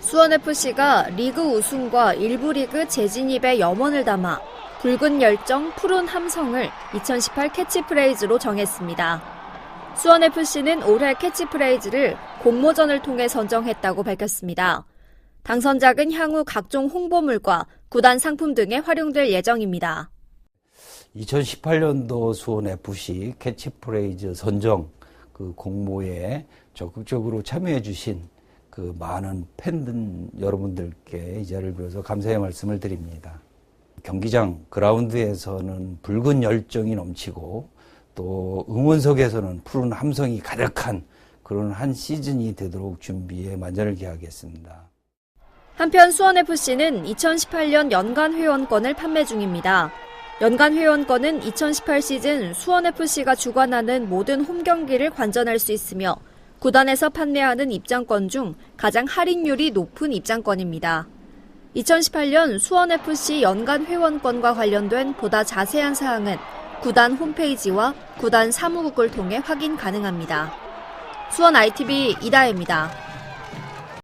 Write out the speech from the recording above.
수원FC가 리그 우승과 일부 리그 재진입의 염원을 담아 붉은 열정 푸른 함성을 2018 캐치프레이즈로 정했습니다. 수원FC는 올해 캐치프레이즈를 공모전을 통해 선정했다고 밝혔습니다. 당선작은 향후 각종 홍보물과 구단 상품 등에 활용될 예정입니다. 2018년도 수원 FC 캐치프레이즈 선정 그 공모에 적극적으로 참여해 주신 그 많은 팬들 여러분들께 이 자리를 빌어서 감사의 말씀을 드립니다. 경기장 그라운드에서는 붉은 열정이 넘치고 또 응원석에서는 푸른 함성이 가득한 그런 한 시즌이 되도록 준비에 만전을 기하겠습니다. 한편 수원FC는 2018년 연간 회원권을 판매 중입니다. 연간 회원권은 2018 시즌 수원FC가 주관하는 모든 홈 경기를 관전할 수 있으며 구단에서 판매하는 입장권 중 가장 할인율이 높은 입장권입니다. 2018년 수원FC 연간 회원권과 관련된 보다 자세한 사항은 구단 홈페이지와 구단 사무국을 통해 확인 가능합니다. 수원 ITV 이다혜입니다.